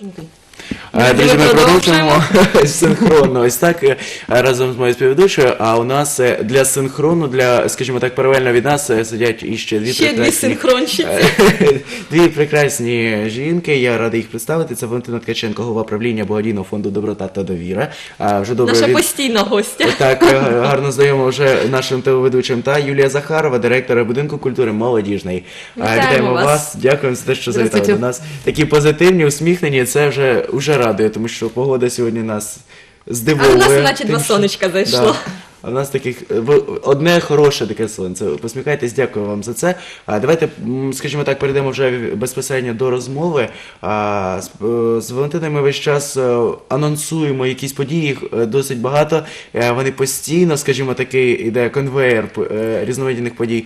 Нужен ты. Е, Друзі, ми продовжуємо синхронно. Ось так е, разом з моєю співведучою. А у нас е, для синхрону, для, скажімо так, паралельно від нас сидять іще дві Ще дві прекрасні синхронщиці. Е, Дві прекрасні жінки. Я радий їх представити. Це Валентина Ткаченко, голова правління благодійного фонду Доброта та довіра. Вже добре Наша від- постійна гостя. так гарно знайома вже нашим телеведучим та Юлія Захарова, директора будинку культури молодіжний. Вітаємо вас. Дякуємо за те, що завітали до нас. Такі позитивні, усміхнені. Це вже уже радує, тому що погода сьогодні нас здивовує. А в нас наче тим, два що- сонечка зайшло. Да. А в нас таких е, одне хороше таке сонце. Посміхайтесь, дякую вам за це. А давайте, скажімо так, перейдемо вже безпосередньо до розмови. А, з, е, Валентиною ми весь час е, анонсуємо якісь події, їх досить багато. Вони постійно, скажімо, такий іде конвейер різновидних подій.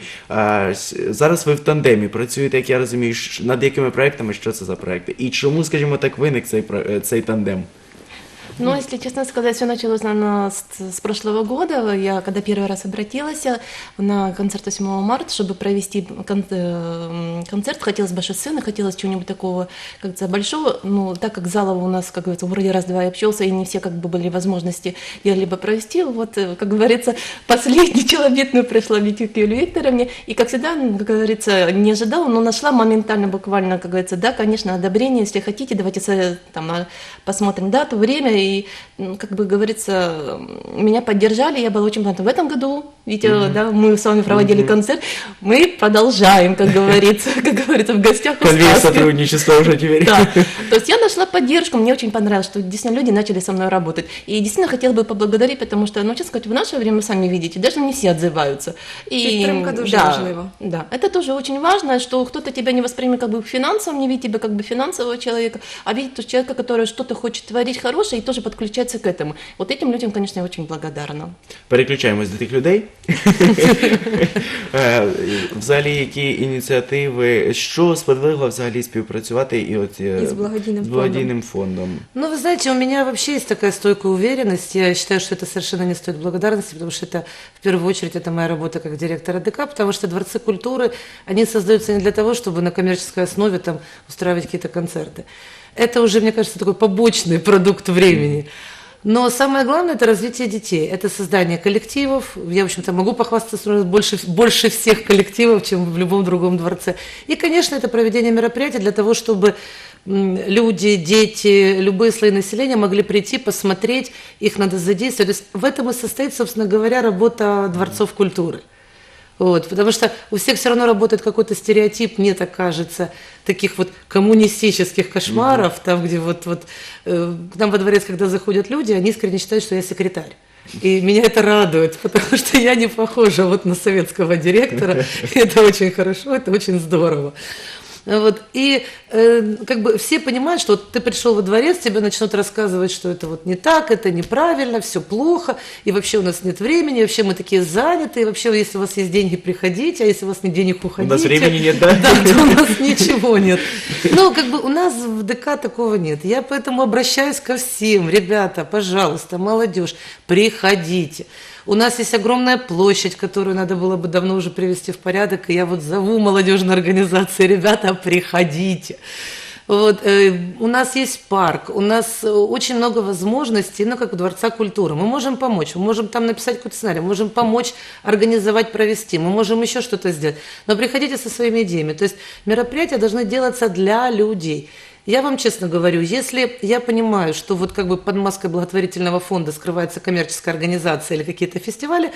Зараз ви в тандемі працюєте, як я розумію, над якими проектами, що це за проекти? І чому, скажімо так, виник цей цей тандем? Ну, если честно сказать, все началось, наверное, с, с прошлого года. Я когда первый раз обратилась на концерт 8 марта, чтобы провести кон- э, концерт, хотелось большой сцены, хотелось чего-нибудь такого, как говорится, большого. Ну, так как залов у нас, как говорится, вроде раз-два общался, и не все как бы были возможности где-либо провести, вот, э, как говорится, последний челобитную пришла Витюк Юлии Викторовне, и, как всегда, ну, как говорится, не ожидала, но нашла моментально, буквально, как говорится, да, конечно, одобрение, если хотите, давайте там а, посмотрим дату, время, и, ну, как бы говорится, меня поддержали, я была очень благодарна. В этом году, видите, да, мы с вами проводили концерт, мы продолжаем, как говорится, как говорится, в гостях у Конвейер сотрудничества уже теперь. Да. То есть я нашла поддержку, мне очень понравилось, что действительно люди начали со мной работать. И действительно хотела бы поблагодарить, потому что, ну, честно сказать, в наше время, вы сами видите, даже не все отзываются. И, дуже да. Да, это тоже очень важно, что кто-то тебя не воспримет как бы финансово, не видит тебя как бы финансового человека, а видит человека, который что-то хочет творить хорошее и тоже подключается к этому. Вот этим людям, конечно, я очень благодарна. Переключаємось до тих людей. Е, Взагалі, які ініціативи, що сподвигло взагалі співпрацювати і от е, І з благодійним з благодійним фондом? Ну, вы знаете, у меня вообще есть такая стойкая уверенность. Я считаю, что это совершенно не стоит благодарности, потому что это, в первую очередь, это моя работа как директора ДК, потому что дворцы культуры, они создаются не для того, чтобы на коммерческой основе там устраивать какие-то концерты. Это уже, мне кажется, такой побочный продукт времени. Но самое главное – это развитие детей, это создание коллективов. Я, в общем-то, могу похвастаться, что у нас больше, больше всех коллективов, чем в любом другом дворце. И, конечно, это проведение мероприятий для того, чтобы люди, дети, любые слои населения могли прийти, посмотреть, их надо задействовать. То есть в этом и состоит, собственно говоря, работа дворцов культуры. Вот, потому что у всех все равно работает какой-то стереотип, мне так кажется, таких вот коммунистических кошмаров, там, где вот, вот э, к нам во дворец, когда заходят люди, они искренне считают, что я секретарь. И меня это радует, потому что я не похожа вот на советского директора. И Это очень хорошо, это очень здорово. Вот. И э, как бы все понимают, что вот ты пришел во дворец, тебе начнут рассказывать, что это вот не так, это неправильно, все плохо, и вообще у нас нет времени, вообще мы такие заняты, и вообще если у вас есть деньги, приходите, а если у вас нет денег, У уходите. нас времени нет, да? Да, то у нас ничего нет. Ну, как бы у нас в ДК такого нет. Я поэтому обращаюсь ко всем. Ребята, пожалуйста, молодежь, приходите. У нас есть огромная площадь, которую надо было бы давно уже привести в порядок. И я вот зову молодежные организации, ребята, приходите. Вот, э, у нас есть парк, у нас э, очень много возможностей, ну, как у Дворца культуры. Мы можем помочь, мы можем там написать какой-то сценарий, мы можем помочь организовать, провести, мы можем еще что-то сделать. Но приходите со своими идеями. То есть мероприятия должны делаться для людей. Я вам честно говорю, если я понимаю, что вот как бы под маской благотворительного фонда скрывается коммерческая организация или какие-то фестивали,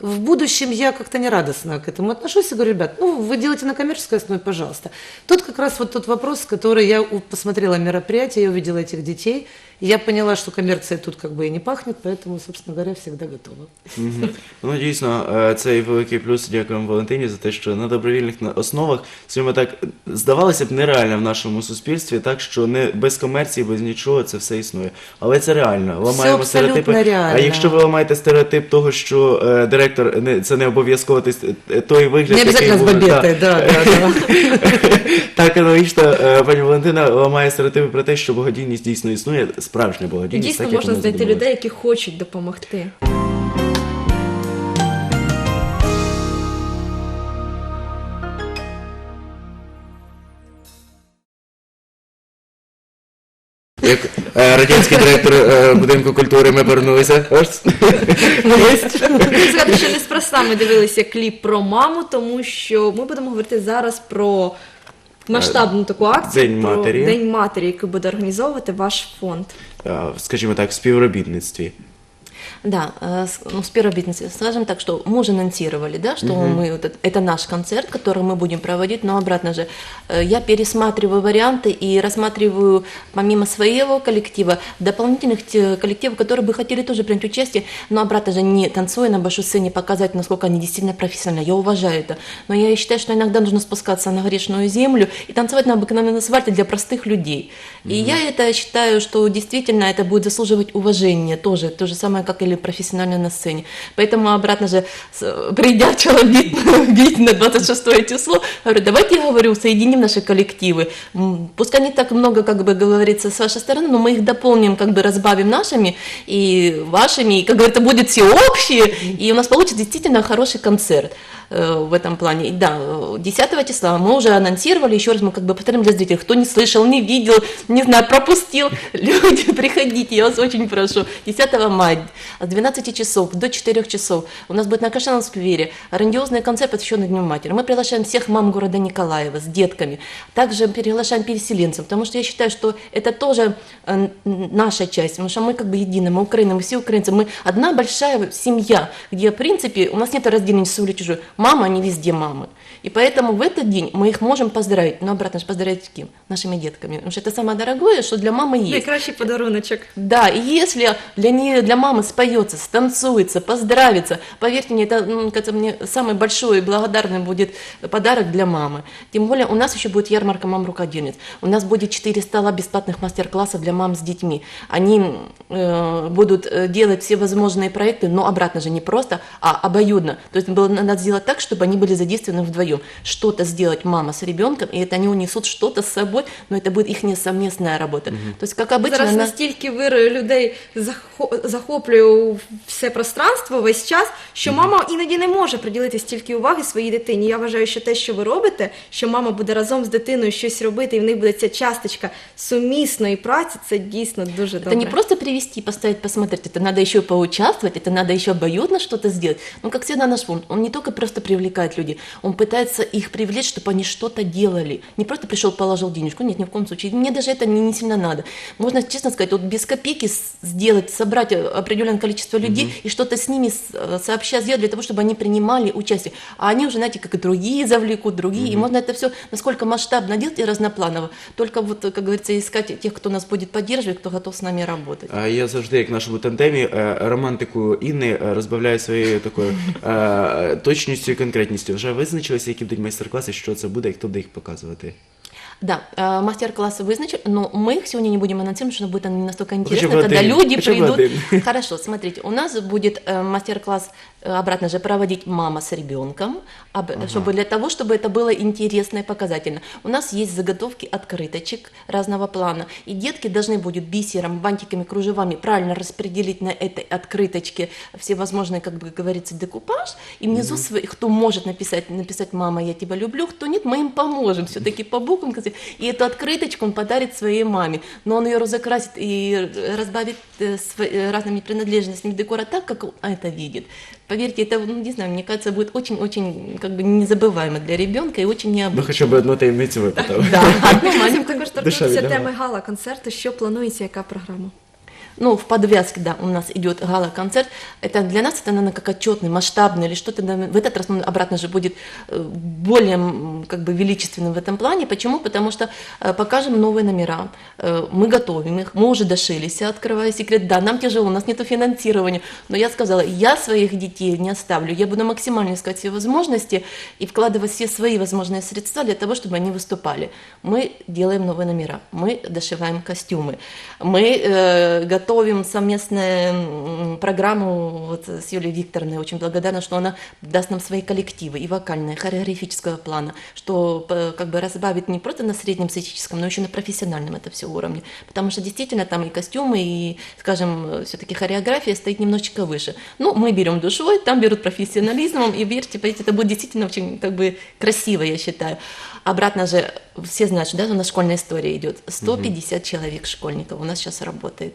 в будущем я как-то нерадостно к этому отношусь и говорю, ребят, ну, вы делаете на коммерческой основе, пожалуйста. Тут как раз вот тот вопрос, который я посмотрела мероприятие, я увидела этих детей, и я поняла, что коммерция тут как бы и не пахнет, поэтому, собственно говоря, всегда готова. Мгм. Ну дійсно, е, це і великий плюс. Дякуємо Валентині за те, що на добровільних основах, скажімо так, здавалося б, нереально в нашому суспільстві, так що не без комерції, без нічого це все існує. Але це реально. Ламаємо абсолютно стереотипи. реально. А якщо ви ламаєте стереотип того, що е, директор не це не обов'язково той, е, той вигляд, Не обязательно с був, бабетой, да, да, да. Так аналогічно е, пані Валентина ламає стереотипи про те, що благодійність дійсно існує, справжня І благодійність. дійсно так, як можна знайти задумалась. людей, які хочуть допомогти. як е, радянський директор е, будинку культури, ми повернулися. Сказати, що неспроста ми дивилися кліп про маму, тому що ми будемо говорити зараз про масштабну таку акцію День про матері. День матері, який буде організовувати ваш фонд. Е, Скажімо так, в співробітництві. да, э, с- ну, первобитности. Скажем так, что мы уже анонсировали, да, что мы, вот это, это наш концерт, который мы будем проводить, но обратно же э, я пересматриваю варианты и рассматриваю помимо своего коллектива дополнительных те- коллективов, которые бы хотели тоже принять участие, но обратно же не танцуя на большой сцене, показать, насколько они действительно профессиональны. Я уважаю это. Но я считаю, что иногда нужно спускаться на грешную землю и танцевать на обыкновенном асфальте для простых людей. И я это считаю, что действительно это будет заслуживать уважения тоже, то же самое, как или профессионально на сцене. Поэтому обратно же, придя человек бить на 26 число, говорю, давайте, я говорю, соединим наши коллективы. Пускай не так много, как бы говорится, с вашей стороны, но мы их дополним, как бы разбавим нашими и вашими, и, как говорится, будет все общее, и у нас получится действительно хороший концерт э, в этом плане. И да, э, 10 числа мы уже анонсировали, еще раз мы как бы повторим для зрителей, кто не слышал, не видел, не знаю, пропустил, люди, приходите, я вас очень прошу. 10 мая с 12 часов до 4 часов у нас будет на Кашином сквере грандиозный концерт, посвященный Дню матери. Мы приглашаем всех мам города Николаева с детками, также приглашаем переселенцев, потому что я считаю, что это тоже э, наша часть, потому что мы как бы едины, мы Украина, мы все украинцы, мы одна большая семья, где, в принципе, у нас нет разделения свою или чужую. Мама, они везде мамы. И поэтому в этот день мы их можем поздравить, но обратно же поздравить с кем? Нашими детками. Потому что это самое дорогое, что для мамы есть. Найкращий подаруночок. Да, и если для нее, для мамы споется, станцуется, поздравится, поверьте мне, это ну, кажется, мне самый большой и благодарный будет подарок для мамы. Тем более у нас еще будет ярмарка мам рукодельниц. У нас будет 4 стола бесплатных мастер-классов для мам с детьми. Они э, будут э, делать все возможные проекты, но обратно же не просто, а обоюдно. То есть было надо сделать так, чтобы они были задействованы вдвоем Что-то сделать мама с ребенком, и это они унесут что-то с собой, но это будет их совместная работа. То есть, как обычно, Зараз на- настільки вир людей захо- захоплює все пространство весь час, що мама іноді не може приділити стільки уваги своїй дитині. Я вважаю, що те, що ви робите, що мама буде разом з дитиною щось робити, і в них буде ця часточка сумісної праці, це дійсно дуже Это добре. не просто привести, поставить, посмотреть, это надо еще поучаствовать, это надо еще обоюдно что-то сделать. Ну, как всегда наш фонд, он не только просто привлекает людей, он пытается их привлечь, чтобы они что-то делали. Не просто пришел, положил денежку, нет, ни в коем случае. Мне даже это не, не сильно надо. Можно честно сказать, вот без копейки с- сделать, собрать э, определенное количество людей и что-то с ними с- э, сообща сделать для того, чтобы они принимали участие. А они уже, знаете, как и другие завлекут, другие. И можно это все насколько масштабно делать и разнопланово. Только вот, как говорится, искать тех, кто нас будет поддерживать, кто готов с нами работать. А я завжди, як в нашому тандемі, е, романтику Інни е, розбавляю своєю такою е, точністю і конкретністю. Вже визначилися, які будуть майстер-класи, що це буде і хто буде їх показувати. Да, э, мастер-классы вызначены, но мы их сегодня не будем анонсировать, потому что будет не настолько интересно, бы когда один, люди бы придут. один. Хорошо, смотрите, у нас будет э, мастер-класс, э, обратно же, проводить мама с ребенком, об- чтобы для того, чтобы это было интересно и показательно. У нас есть заготовки открыточек разного плана, и детки должны будут бисером, бантиками, кружевами правильно распределить на этой открыточке всевозможные, как бы говорится, декупаж, и внизу свои, кто может написать, написать «мама, я тебя люблю», кто нет, мы им поможем все-таки по буквам, кстати. и эту открыточку он подарит своей маме, но он ее разукрасит и разбавит э, сво- э, разными принадлежностями декора так, как он это видит. Поверьте, это, ну, не знаю, мне кажется, будет очень-очень как бы незабываемо для ребенка и очень Ну, необычно. хоча б одну таємницю випитав. Да, одну Ми маленькую також Душа торкнутися віддала. теми гала концерту. Що планується, яка програма? Ну, в подвязке, да, у нас идет гала-концерт. Это для нас это, наверное, как отчетный, масштабный или что-то. В этот раз он обратно же будет э, более как бы величественным в этом плане. Почему? Потому что э, покажем новые номера. Э, Мы готовим их, мы уже дошились, открывая секрет. Да, нам тяжело, у нас нет финансирования. Но я сказала, я своих детей не оставлю. Я буду максимально искать все возможности и вкладывать все свои возможные средства для того, чтобы они выступали. Мы делаем новые номера, мы дошиваем костюмы, мы готовим совместную программу вот с Юлией Викторовной. Очень благодарна, что она даст нам свои коллективы и вокальные, и хореографического плана, что э, как бы разбавит не просто на среднем сценическом, но еще на профессиональном это все уровне. Потому что действительно там и костюмы, и, скажем, все-таки хореография стоит немножечко выше. Ну, мы берем душой, там берут профессионализмом, и верьте, поверьте, это будет действительно очень как бы красиво, я считаю. Обратно же, все знают, что да, у нас школьная история идет. 150 человек школьников у нас сейчас работает.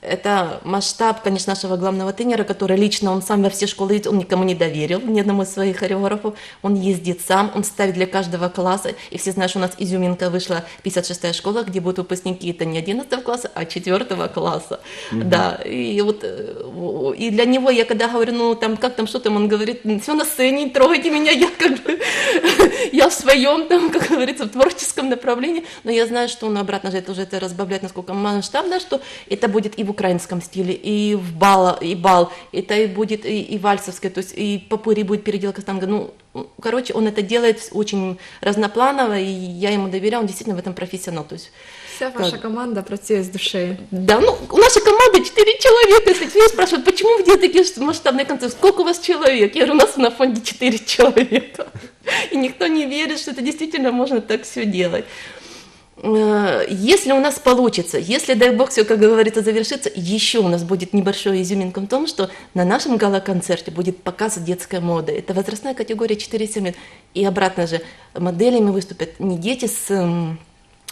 Это масштаб, конечно, нашего главного тренера, который лично, он сам во все школы ездит, он никому не доверил, ни одному из своих хореографов. Он ездит сам, он ставит для каждого класса. И все знают, что у нас изюминка вышла 56-я школа, где будут выпускники, это не 11 класса, а 4 класса. Да, и вот э, и для него я когда говорю, ну там как там, что там, он говорит, все на сцене, не трогайте меня, я как бы, я в своем там, как говорится, в творческом направлении, но я знаю, что он обратно же это уже это разбавляет, насколько масштабно, что это будет и в украинском стиле, и в бал, и бал, это и будет и, и вальсовское, то есть и попури будет переделка танго, ну, короче, он это делает очень разнопланово, и я ему доверяю, он действительно в этом профессионал, то есть Вся ваша команда працює з душею. да, ну, у нашей команды 4 человека. Если меня спрашивают, почему делаете такие масштабные концерты, сколько у вас человек? Я говорю, у нас на фонде 4 человека. И никто не верит, что это действительно можно так все делать. Э, Если у нас получится, если, дай бог, все, как говорится, завершится, еще у нас будет небольшой изюминка в том, что на нашем гала-концерте будет показ детской моды. Это возрастная категория 4-7 лет. И обратно же, моделями выступят не дети с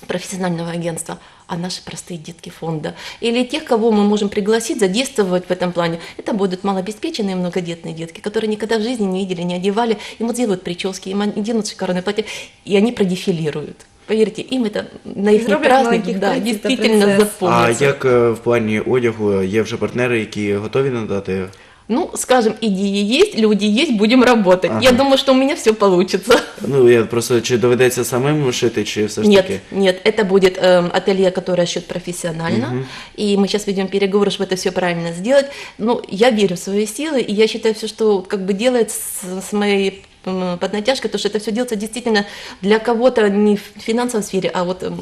профессионального агентства, а наши простые детки фонда. Или тех, кого мы можем пригласить, задействовать в этом плане. Это будут малообеспеченные многодетные детки, которые никогда в жизни не видели, не одевали. Им сделают прически, им оденут шикарное платье, и они продефилируют. Поверьте, им это на их Зроблять праздник маленьких да, принців та действительно принцес. А запомнится. як е, в плані одягу є вже партнери, які готові надати? Ну, скажем, идеи есть, люди есть, будем работать. Ага. Я думаю, что у меня все получится. Ну я просто чи доведеться самим шити, чи все ж Нет, таки? нет, это будет эм, ателье, которое шьет профессионально, и мы сейчас ведем переговоры, чтобы это все правильно сделать. Ну, я верю в свои силы, и я считаю все, что как бы делает с, с моей м, поднатяжкой, то, что это все делается действительно для кого-то не в финансовой сфере, а вот м,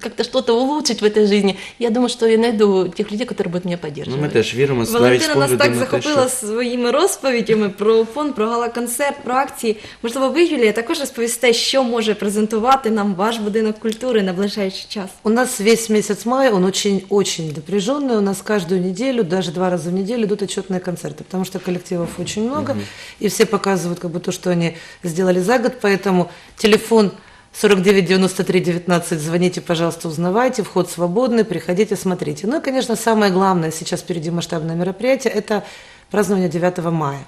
как-то что-то улучшить в этой жизни. Я думаю, что я найду тех людей, которые будут меня Ну поддерживать. ми теж віримо навіть з Валентина нас погляду так на те, захопила що... своїми розповідями про фонд, про гала-концерт, про акції. Можливо, ви, Юлія, також розповісте, що може презентувати нам ваш будинок культури на ближайший час. У нас весь месяц мая, он очень-очень напряженный. У нас каждую неделю, даже два раза в неделю идут отчетные концерты, потому что коллективов очень много, и все показывают как бы то, что они сделали за год, поэтому телефон 49 93 19, звоните, пожалуйста, узнавайте, вход свободный, приходите, смотрите. Ну и, конечно, самое главное сейчас впереди масштабное мероприятие – это празднование 9 мая.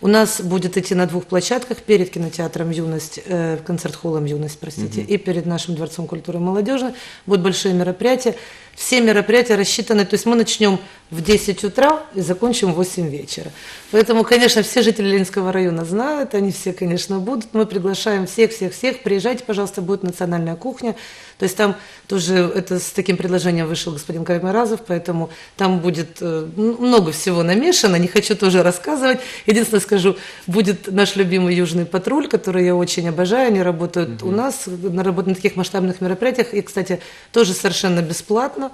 У нас будет идти на двух площадках перед кинотеатром «Юность», э, концерт-холлом «Юность», простите, и перед нашим Дворцом культуры и молодежи будут большие мероприятия. Все мероприятия рассчитаны, то есть мы начнем в 10 утра и закончим в 8 вечера. Поэтому, конечно, все жители Ленинского района знают, они все, конечно, будут. Мы приглашаем всех-всех-всех. Приезжайте, пожалуйста, будет национальная кухня. То есть там тоже это с таким предложением вышел господин Каймаразов, поэтому там будет э, много всего намешано, не хочу тоже рассказывать. Единственное скажу, будет наш любимый Южный патруль, который я очень обожаю, они работают у нас, на, на таких масштабных мероприятиях, и, кстати, тоже совершенно бесплатно.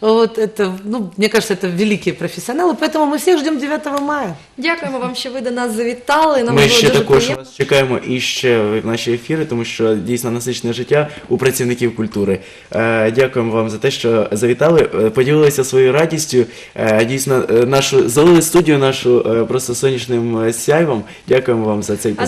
Вот это, ну, мне кажется, это великие профессионалы, поэтому мы всех ждем 9 мая. Дякуємо вам, що ви до нас завітали. Нам Ми було ще дуже також приємно. вас чекаємо і ще в наші ефіри, тому що дійсно насичне життя у працівників культури. Е, дякуємо вам за те, що завітали, е, поділилися своєю радістю. Е, дійсно, е, нашу залили студію нашу е, просто сонячним е, сяйвом. Дякуємо вам за цей А-